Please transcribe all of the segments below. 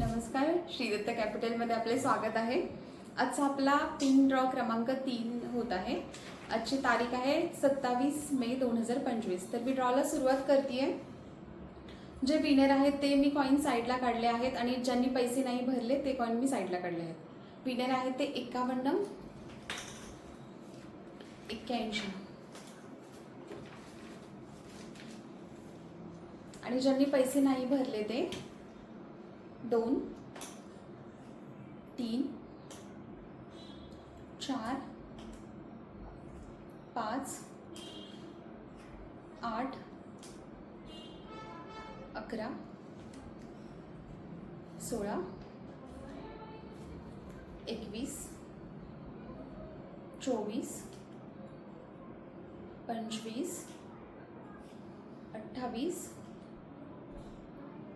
नमस्कार. श्रीदत्त कॅपिटलमध्ये आपले स्वागत आहे. आजचा आपला पिन ड्रॉ क्रमांक तीन होत आहे. आजची तारीख आहे सत्तावीस मे दोन हजार पंचवीस. तर मी ड्रॉला सुरुवात करते जे विनर आहेत ते मी कॉईन साईडला काढले आहेत आणि ज्यांनी पैसे नाही भरले ते कॉईन मी साईडला काढले आहेत. विनर आहेत ते एकावन्न एक्क्याऐंशी. आणि ज्यांनी पैसे नाही भरले ते दोन तीन चार पाच आठ अकरा सोळा एकवीस चोवीस पंचवीस अठ्ठावीस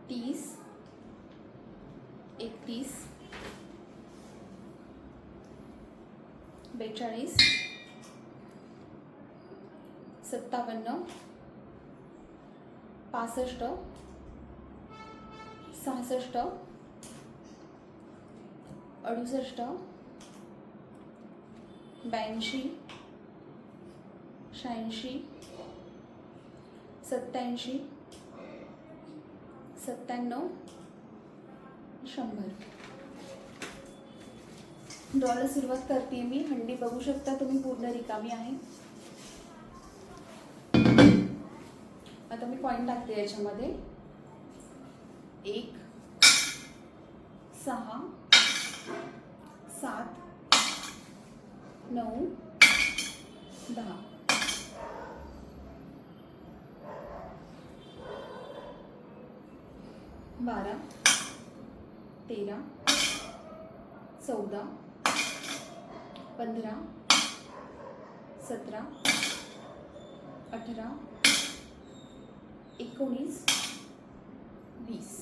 तीस एकतीस. बेचाळीस. सत्तावन्न. पासष्ट. सहासष्ट. अडुसष्ट. ब्याऐंशी. शहाऐंशी. सत्याऐंशी सत्त्याण्णव. शंभर. डॉलर सुरुवात करते मी. हंडी बघू शकता तुम्ही पूर्ण रिकामी आहे. आता मी पॉईंट टाकते याच्यामध्ये. एक सहा सात नऊ दहा. बारा. तेरा चौदा पंधरा सतरा अठरा एकोणीस वीस.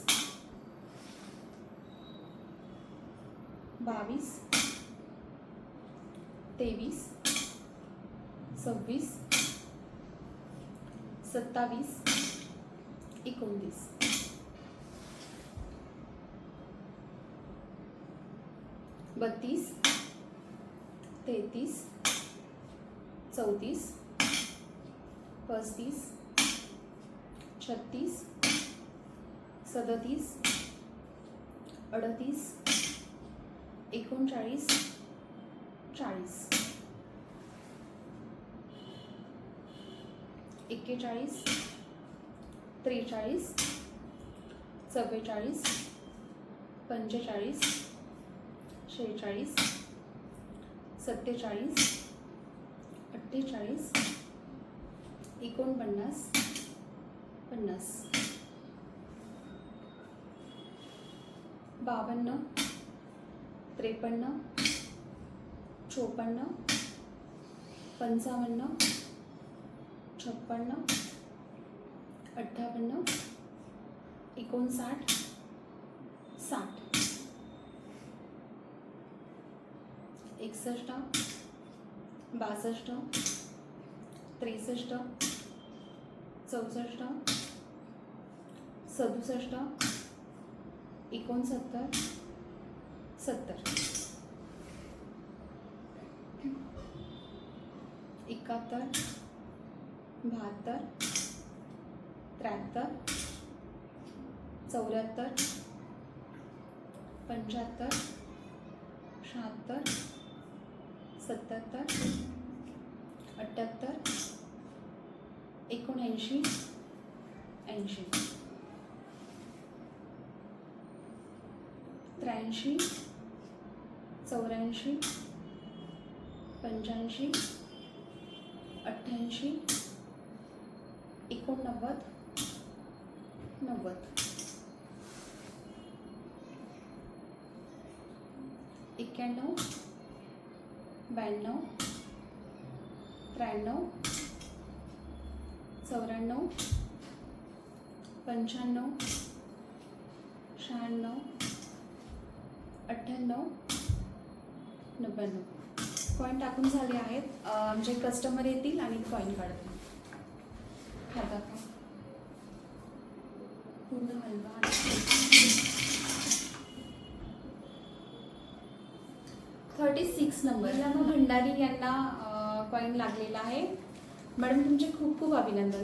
बावीस तेवीस सव्वीस सत्तावीस एकोणतीस. बत्तीस तेहतीस चौतीस पस्तीस छत्तीस सदतीस अडतीस एकोणचाळीस चाळीस. एक्केचाळीस त्रेचाळीस चव्वेचाळीस पंचेचाळीस शेहेचाळीस सत्तेचाळीस अठ्ठेचाळीस एकोणपन्नास पन्नास. बावन्न त्रेपन्न चोपन्न पंचावन्न छप्पन्न अठ्ठावन्न एकोणसाठ साठ. एकसष्ट बासष्ट त्रेसष्ट चौसष्ट सदुसष्ट एकोणसत्तर सत्तर. एकाहत्तर बहात्तर त्र्याहत्तर चौऱ्याहत्तर पंच्याहत्तर शहात्तर सत्याहत्तर अठ्ठ्याहत्तर एकोणऐंशी ऐंशी. त्र्याऐंशी चौऱ्याऐंशी पंच्याऐंशी अठ्ठ्याऐंशी एकोणनव्वद नव्वद. एक्क्याण्णव ब्याण्णव त्र्याण्णव चौऱ्याण्णव पंच्याण्णव शहाण्णव अठ्ठ्याण्णव नव्याण्णव. कॉईन टाकून झाले आहेत. म्हणजे कस्टमर येतील आणि कॉईन काढतील. हा दाखवा पूर्ण हलवा आणि थर्टी सिक्स नंबर. भंडारी यांना कॉईन लागलेला आहे. मॅडम तुमचे खूप खूप अभिनंदन.